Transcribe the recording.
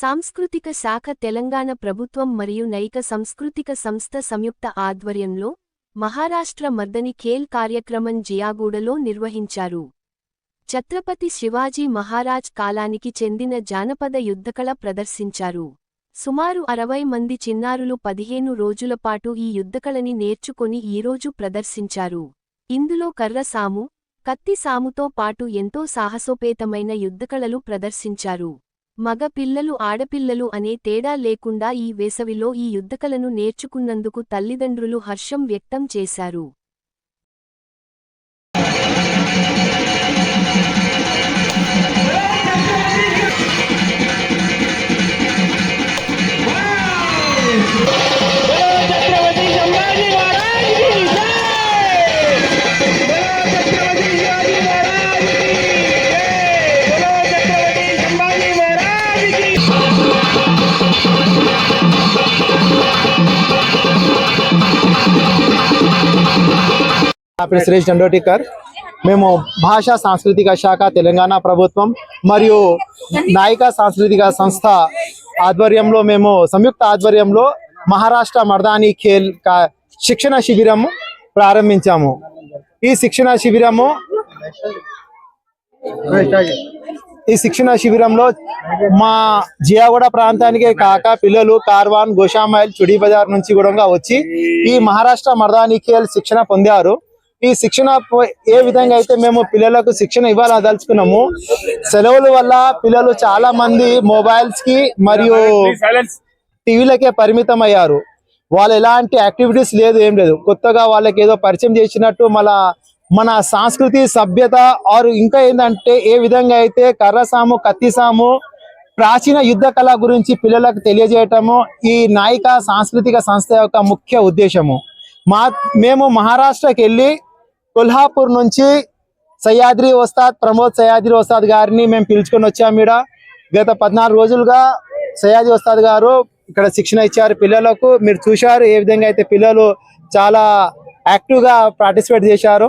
సాంస్కృతిక శాఖ తెలంగాణ ప్రభుత్వం మరియు నైక సంస్కృతిక సంస్థ సంయుక్త ఆధ్వర్యంలో మహారాష్ట్ర మర్దని ఖేల్ కార్యక్రమం జియాగూడలో నిర్వహించారు. ఛత్రపతి శివాజీ మహారాజ్ కాలానికి చెందిన జానపద యుద్ధకళ ప్రదర్శించారు. సుమారు అరవై మంది చిన్నారులు పదిహేను రోజుల పాటు ఈ యుద్ధకళని నేర్చుకొని ఈరోజు ప్రదర్శించారు. ఇందులో కర్రసాము కత్తిసాముతో కత్తి సాముతో పాటు ఎంతో సాహసోపేతమైన యుద్ధకళలు ప్రదర్శించారు. మగ పిల్లలు ఆడపిల్లలు అనే తేడా లేకుండా ఈ వేసవిలో ఈ యుద్ధకలను నేర్చుకున్నందుకు తల్లిదండ్రులు హర్షం వ్యక్తం చేశారు. నా పేరు సురేష్ దండోటికర్ మేము భాషా సాంస్కృతిక శాఖ తెలంగాణ ప్రభుత్వం మరియు నాయిక సాంస్కృతిక సంస్థ ఆధ్వర్యంలో మేము సంయుక్త ఆధ్వర్యంలో మహారాష్ట్ర మర్దానీ ఖేల్ కా- శిక్షణ శిబిరము ప్రారంభించాము. ఈ శిక్షణ శిబిరము ఈ శిక్షణ శిబిరంలో మా జియాగూడ ప్రాంతానికే కాక పిల్లలు కార్వాన్ గోషామైల్ చుడి బజార్ నుంచి కూడా వచ్చి ఈ మహారాష్ట్ర మర్దానీ ఖేల్ శిక్షణ పొందారు. ఈ శిక్షణ ఏ విధంగా అయితే మేము పిల్లలకు శిక్షణ ఇవ్వాలదలుచుకున్నాము సెలవుల వల్ల పిల్లలు చాలా మంది మొబైల్స్కి మరియు టీవీలకే పరిమితం అయ్యారు వాళ్ళు ఎలాంటి యాక్టివిటీస్ లేదు ఏం లేదు. కొత్తగా వాళ్ళకి ఏదో పరిచయం చేసినట్టు మళ్ళా మన సంస్కృతి సభ్యత ఆరు ఇంకా ఏంటంటే ఏ విధంగా అయితే కర్రసాము కత్తిసాము ప్రాచీన యుద్ధ కళ గురించి పిల్లలకు తెలియజేయటము ఈ నాయిక సాంస్కృతిక సంస్థ యొక్క ముఖ్య ఉద్దేశము. మా మేము మహారాష్ట్రకి వెళ్ళి కొల్హాపూర్ నుంచి సయ్యాద్రి వస్తాద్ ప్రమోద్ సయ్యాద్రి వస్తాద్ గారిని మేము పిలుచుకొని వచ్చాము ఈడ. గత పద్నాలుగు రోజులుగా సయ్యాద్రి వస్తాద్ గారు ఇక్కడ శిక్షణ ఇచ్చారు పిల్లలకు. మీరు చూశారు ఏ విధంగా అయితే పిల్లలు చాలా యాక్టివ్గా పార్టిసిపేట్ చేశారు.